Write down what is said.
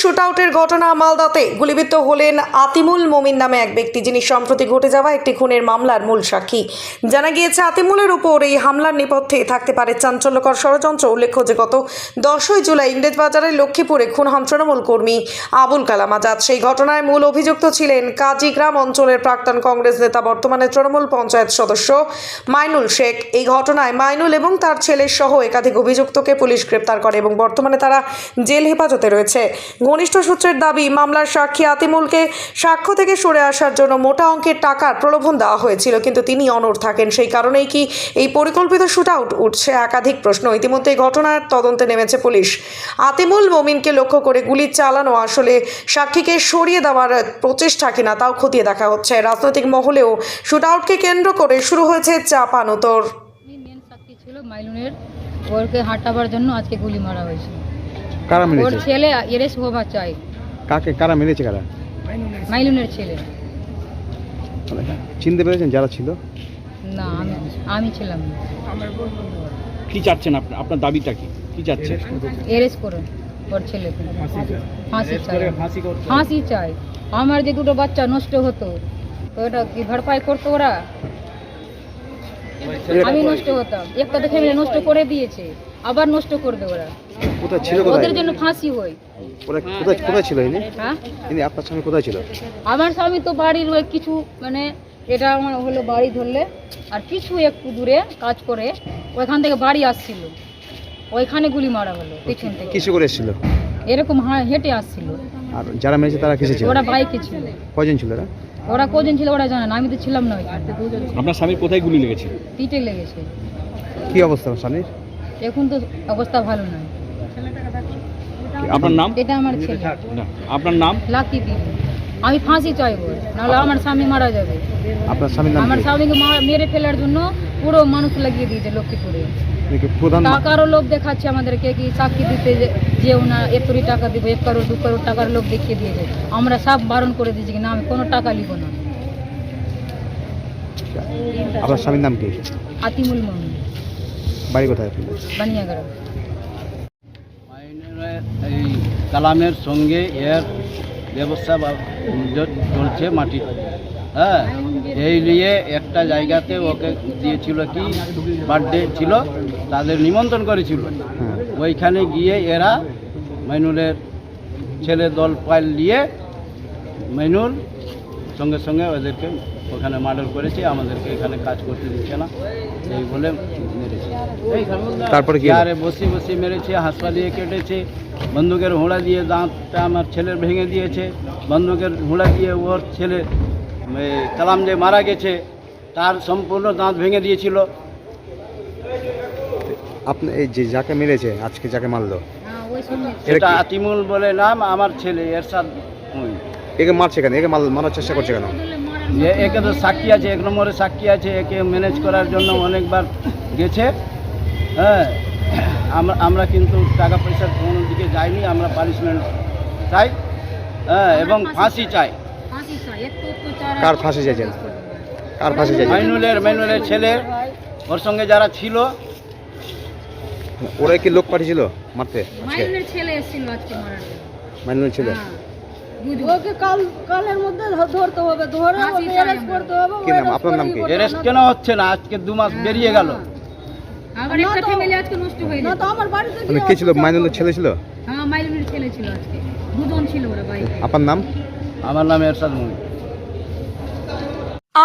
শুটআউটের ঘটনা মালদাতে। গুলিবিদ্ধ হলেন আতিমুল মমিন নামে এক ব্যক্তি, যিনি সম্প্রতি ঘটে যাওয়া একটি খুনের মামলার মূল সাক্ষী। জানা গিয়েছে, আতিমুলের উপর এই হামলার নেপথ্যে থাকতে পারে চাঞ্চল্যকর ষড়যন্ত্র। উল্লেখ্য যে, গত দশই জুলাই ইংরেজবাজারের লক্ষ্মীপুরে খুন হন তৃণমূল কর্মী আবুল কালাম আজাদ। সেই ঘটনায় মূল অভিযুক্ত ছিলেন কাজীগ্রাম অঞ্চলের প্রাক্তন কংগ্রেস নেতা, বর্তমানে তৃণমূল পঞ্চায়েত সদস্য মাইনুল শেখ। এই ঘটনায় মাইনুল এবং তার ছেলের সহ একাধিক অভিযুক্তকে পুলিশ গ্রেপ্তার করে এবং বর্তমানে তারা জেল হেফাজতে রয়েছে। ঘনিষ্ঠ সূত্রের দাবি, মামলার সাক্ষী আতিমুলকে সাক্ষ্য থেকে সরে আসার জন্য মোটা অঙ্কের টাকার প্রলোভন দেওয়া হয়েছিল, কিন্তু তিনি অনড় থাকেন। সেই কারণেই কি এই পরিকল্পিত শুট আউট উঠছে? একাধিক প্রশ্ন। ইতিমধ্যে ঘটনার তদন্তে নেমেছে পুলিশ। আতিমুল মমিনকে লক্ষ্য করে গুলি চালানো আসলে সাক্ষীকে সরিয়ে দেওয়ার প্রচেষ্টা কিনা তাও খতিয়ে দেখা হচ্ছে। রাজনৈতিক মহলেও শুট আউটকে কেন্দ্র করে শুরু হয়েছে চাপানোতর। মাইলুনের। ওরকে হাঁটাবার জন্য আজকে গুলি মারা হয়েছে কারা ওর মেরেছে? ছেলে এরেস হওয়া চাই। কাকে? কারা মেরেছে কারা? মাইলুনের ছেলে। চিনতে পেরেছেন যারা ছিল? না আমি আমি ছিলাম না। কি চাচ্ছেন আপনার আপনার দাবিটা কি? কি চাচ্ছেন এরেস করে ওর ছেলেকে ফাঁসি চাই। ফাঁসি চাই। আমার যে দুটো বাচ্চা নষ্ট হতো তো ওটা কি ভরপাই করতো ওরা? আমি নষ্ট হতাম। একটা তো ফ্যামিলি নষ্ট করে দিয়েছে। আবার নষ্ট করবে ওরা। কোথায় ছিল ওদের জন্য ফাঁসি হয়। ওরা কোথায় কোথায় ছিল ইনি? হ্যাঁ? ইনি আপনার সঙ্গে কোথায় ছিল? আমার স্বামী তো বাড়ির ওই কিছু মানে এটা আমার হলো বাড়ি ধরলে আর কিছু একটু দূরে কাজ করে ওইখান থেকে বাড়ি আসছিল। ওইখানে গুলি মারা হলো পিছন থেকে। কিছু করে এসেছিল? এরকম হেঁটে আসছিল। আর যারা মেরেছে তারা কিসে ছিল? ওরা বাইকে ছিল। কয়জন ছিল এরা? ওরা কজন ছিল ওরা জানে না আমি তো ছিলাম না ওইখানে আপনার স্বামীর কোথায় গুলি লেগেছে? পিঠে লেগেছে। কি অবস্থা স্বামীর? এখন তো অবস্থা ভালো নয় আপনার নাম? এটা আমার ছেলে। না আপনার নাম? লাকি দিদি। আমি ফাঁসি চাইব নাহলে আমার স্বামী মারা যাবে। আপনার স্বামীর নাম আমার স্বামীকে মা- মেরে ফেলার জন্য পুরো মানুষ লাগিয়ে দিয়েছে লক্ষ্মীপুরে। প্রধান টাকারও লোভ দেখাচ্ছে আমাদেরকে কি সাক্ষী দিতে যে- যে ওনা এতই টাকা দিব এক দু কারোর টাকার লোভ দেখিয়ে দিয়েছে আমরা সব বারণ করে দিয়েছি কি না আমি কোনো টাকা নিব না। আপনার স্বামীর নাম কি? আতিমুল মমিন। বাড়ি কোথায় আপনার? এই কালামের সঙ্গে এর ব্যবস্থা বা- চলছে মাটি। হ্যাঁ এই নিয়ে একটা জায়গাতে ওকে দিয়েছিল কি বার্থডে ছিল। তাদের নিমন্ত্রণ করেছিল। হ্যাঁ। ওইখানে গিয়ে এরা মাইনুলের ছেলে দল পাইল নিয়ে মাইনুল সঙ্গে সঙ্গে ওদেরকে ওখানে মার্ডার করেছে আমাদেরকে এখানে কাজ করতে দিচ্ছে না এই বলে মেরেছে। তারপরে কি? বসি বসে বসে মেরেছে হাসপা দিয়ে কেটেছে বন্দুকের হুঁড়া দিয়ে দাঁতটা আমার ছেলের ভেঙে দিয়েছে বন্দুকের হুঁড়া দিয়ে ওর ছেলে কালাম যে মারা গেছে তার সম্পূর্ণ দাঁত ভেঙে দিয়েছিল। আপনি এই যে যাকে মেরেছে আজকে যাকে মারলো? হ্যাঁ এটা এটা আতিমুল বলে নাম আমার ছেলে এরশাদ। একে মারছে কেন? একে মার- মারার চেষ্টা করছে কেন? যে একে তো সাক্ষী আছে এক নম্বরে সাক্ষী আছে একে ম্যানেজ করার জন্য অনেকবার গেছে। হ্যাঁ আমরা আমরা কিন্তু টাকা পয়সার কোনো দিকে যাইনি আমরা পানিশমেন্ট চাই। হ্যাঁ এবং ফাঁসি চাই। ফাঁসি চাই কার ফাঁসি চাইছেন? কার ফাঁসি চাইছেন? মাইনুলের মাইনুলের ছেলে ওর সঙ্গে যারা ছিল ওরা কি লোক পাঠিয়েছিল মারতে আজকে? মাইলুনের ছেলে এসেছিল আজকে মারার মাইনুল ছিল? হ্যাঁ। ওকে কাল কালের মধ্যে ধরতে হবে ধরে অ্যারেস্ট করতে হবে কি নাম? আপনার নাম কি? অ্যারেস্ট কেন হচ্ছে না? আজকে দু মাস বেরিয়ে গেল। আবার একটা ফ্যামিলি আজকে নষ্ট হয়ে মানে কে ছিল? ছেলে ছিল? হ্যাঁ মাইলুনের ছেলে ছিল আজকে। দুজন ছিল ওরা বাইকে আপনার নাম? আমার নাম এরশাদ মমিন